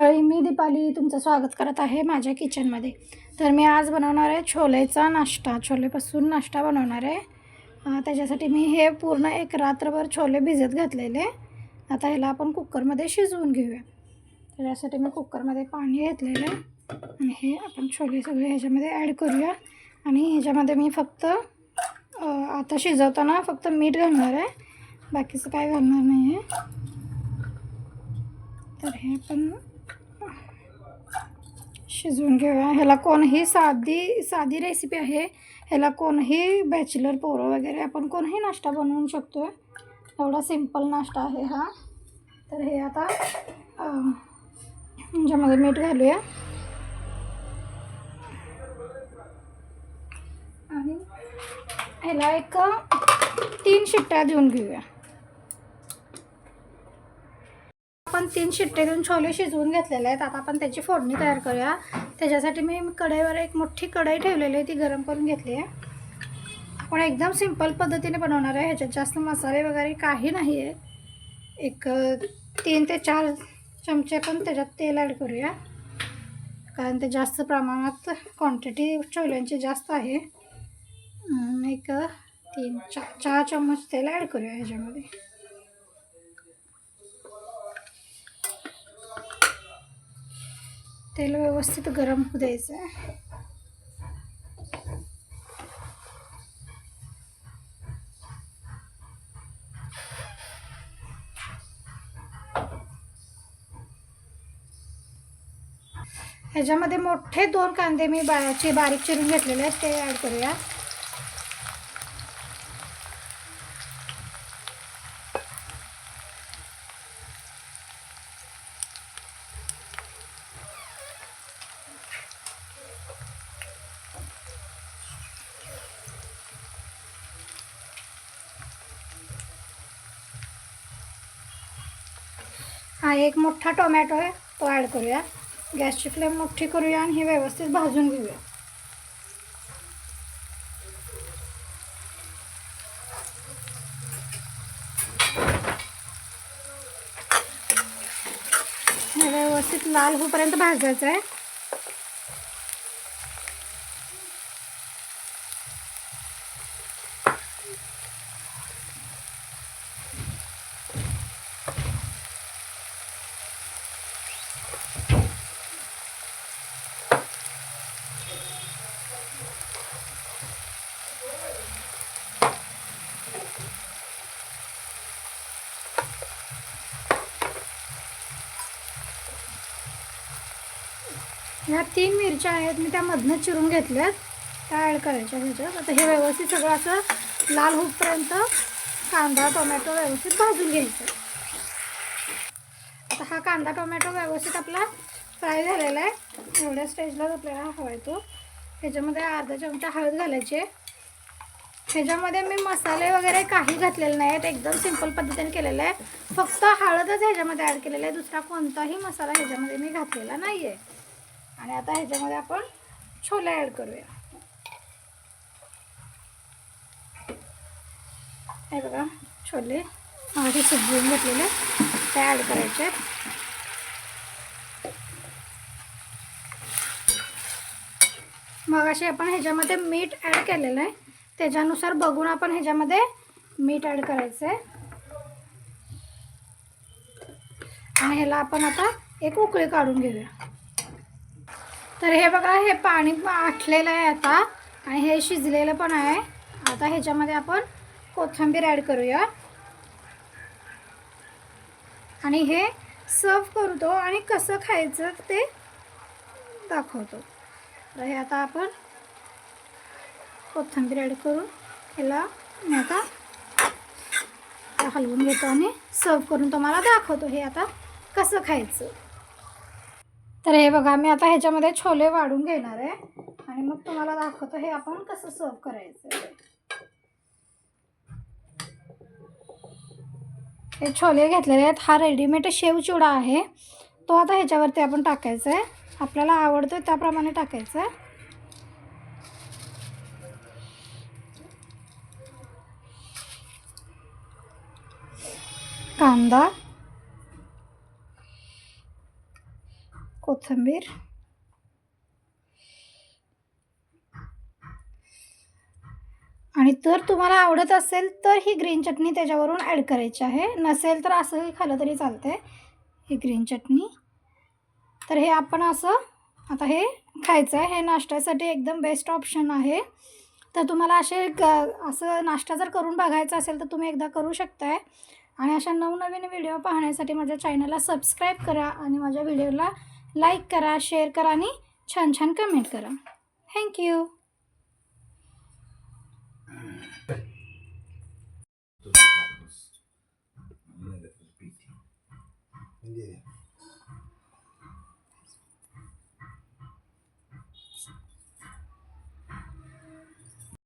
सकाळी मी दीपाली तुमचं स्वागत करत आहे माझ्या किचनमध्ये. तर मी आज बनवणार आहे छोलेचा नाश्ता. छोलेपासून नाश्ता बनवणार आहे. त्याच्यासाठी मी हे पूर्ण एक रात्रभर छोले भिजत घातलेले. आता ह्याला आपण कुकरमध्ये शिजवून घेऊया. त्याच्यासाठी मी कुकरमध्ये पाणी घेतलेलं आहे. आणि हे आपण छोले सगळे ह्याच्यामध्ये ॲड करूया. आणि ह्याच्यामध्ये मी फक्त आता शिजवताना फक्त मीठ घालणार आहे. बाकीचं काय घालणार नाही आहे तर हे आपण शिजवून घेऊया. ह्याला कोणही साधी साधी रेसिपी आहे. ह्याला कोणही बॅचलर पोरं वगैरे आपण कोणही नाश्ता बनवू शकतो आहे एवढा सिंपल नाश्ता आहे हा. तर हे आता ह्याच्यामध्ये मीठ घालूया. आणि ह्याला एक तीन शिट्ट्या देऊन घेऊया. आपण तीन शिट्टे देऊन छोले शिजवून घेतलेले आहेत. आता आपण त्याची फोडणी तयार करूया. त्याच्यासाठी मी कढईवर एक मोठी कढई ठेवलेली आहे. ती गरम करून घेतली आहे. आपण एकदम सिंपल पद्धतीने बनवणार आहे. ह्याच्यात जास्त मसाले वगैरे काही नाही आहे एक तीन ते चार चमचे पण त्याच्यात तेल ॲड करूया. कारण ते जास्त प्रमाणात क्वांटिटी छोल्यांची जास्त आहे. एक तीन चार चार चम्मच तेल ॲड करूया ह्याच्यामध्ये. तेल व्यवस्थित गरम होऊ द्यायचं आहे. ह्याच्यामध्ये मोठे दोन कांदे मी बाची बारीक चिरून घेतलेले आहेत ते ॲड करूया. हा एक मोठा टोमॅटो आहे तो ॲड करूया. गॅसची फ्लेम मोठी करूया आणि हे व्यवस्थित भाजून घेऊया. हे व्यवस्थित लाल होईपर्यंत भाजायचं आहे. ह्या तीन मिरच्या आहेत मी त्या मधनं चिरून घेतल्यात. त्या ॲड करायच्या ह्याच्यात. आता हे व्यवस्थित सगळं असं लाल होईपर्यंत कांदा टोमॅटो व्यवस्थित भाजून घ्यायचं. आता हा कांदा टोमॅटो व्यवस्थित आपला फ्राय झालेला आहे. एवढ्या स्टेजलाच आपल्याला हवा आहे तो. ह्याच्यामध्ये अर्धा चमचा हळद घालायची आहे. ह्याच्यामध्ये मी मसाले वगैरे काही घातलेले नाही आहेत. एकदम सिंपल पद्धतीने केलेलं आहे. फक्त हळदच ह्याच्यामध्ये ॲड केलेलं आहे. दुसरा कोणताही मसाला ह्याच्यामध्ये मी घातलेला नाही आहे. आणि आता ह्याच्यामध्ये आपण छोले ॲड करूया. हे बघा छोले. माझे शिजवून घेतलेले. ते ॲड करायचे. आहेत मग असे आपण ह्याच्यामध्ये मीठ ॲड केलेलं आहे. त्याच्यानुसार बघून आपण ह्याच्यामध्ये मीठ ॲड करायचं आहे. आणि ह्याला आपण आता एक उकळी काढून घेऊया. तर हे बघा हे पाणी आठलेलं आहे आता. आणि हे शिजलेलं पण आहे. आता ह्याच्यामध्ये आपण कोथिंबीर ॲड करूया. आणि हे सर्व करतो आणि कसं खायचं ते दाखवतो. तर हे आता आपण कोथिंबीर ॲड करून ह्याला मी आता हलवून घेतो आणि सर्व करून तुम्हाला दाखवतो हे आता कसं खायचं. तर हे बघा मी आता ह्याच्यामध्ये छोले वाढून घेणार आहे आणि मग तुम्हाला दाखवतो हे आपण कसं सर्व करायचं हे छोले घेतलेले आहेत. हा रेडीमेड शेवचिवडा आहे. तो आता ह्याच्यावरती आपण टाकायचा आहे आपल्याला आवडतो त्याप्रमाणे टाकायचं आहे कांदा कोथिंबीर आणि तर तुम्हाला आवडत असेल तर ही ग्रीन चटणी त्याच्यावरून ॲड करायची आहे. नसेल तर असंही खाल्लं तरी चालतं आहे ही ग्रीन चटणी. तर हे आपण असं आता हे खायचं आहे. हे नाश्त्यासाठी एकदम बेस्ट ऑप्शन आहे. तर तुम्हाला असे ग असं नाश्ता जर करून बघायचा असेल तर तुम्ही एकदा करू शकताय. आणि अशा नवनवीन व्हिडिओ पाहण्यासाठी माझ्या चॅनलला सबस्क्राईब करा आणि माझ्या व्हिडिओला लाईक करा शेअर करा आणि छान छान कमेंट करा. Thank you Indeed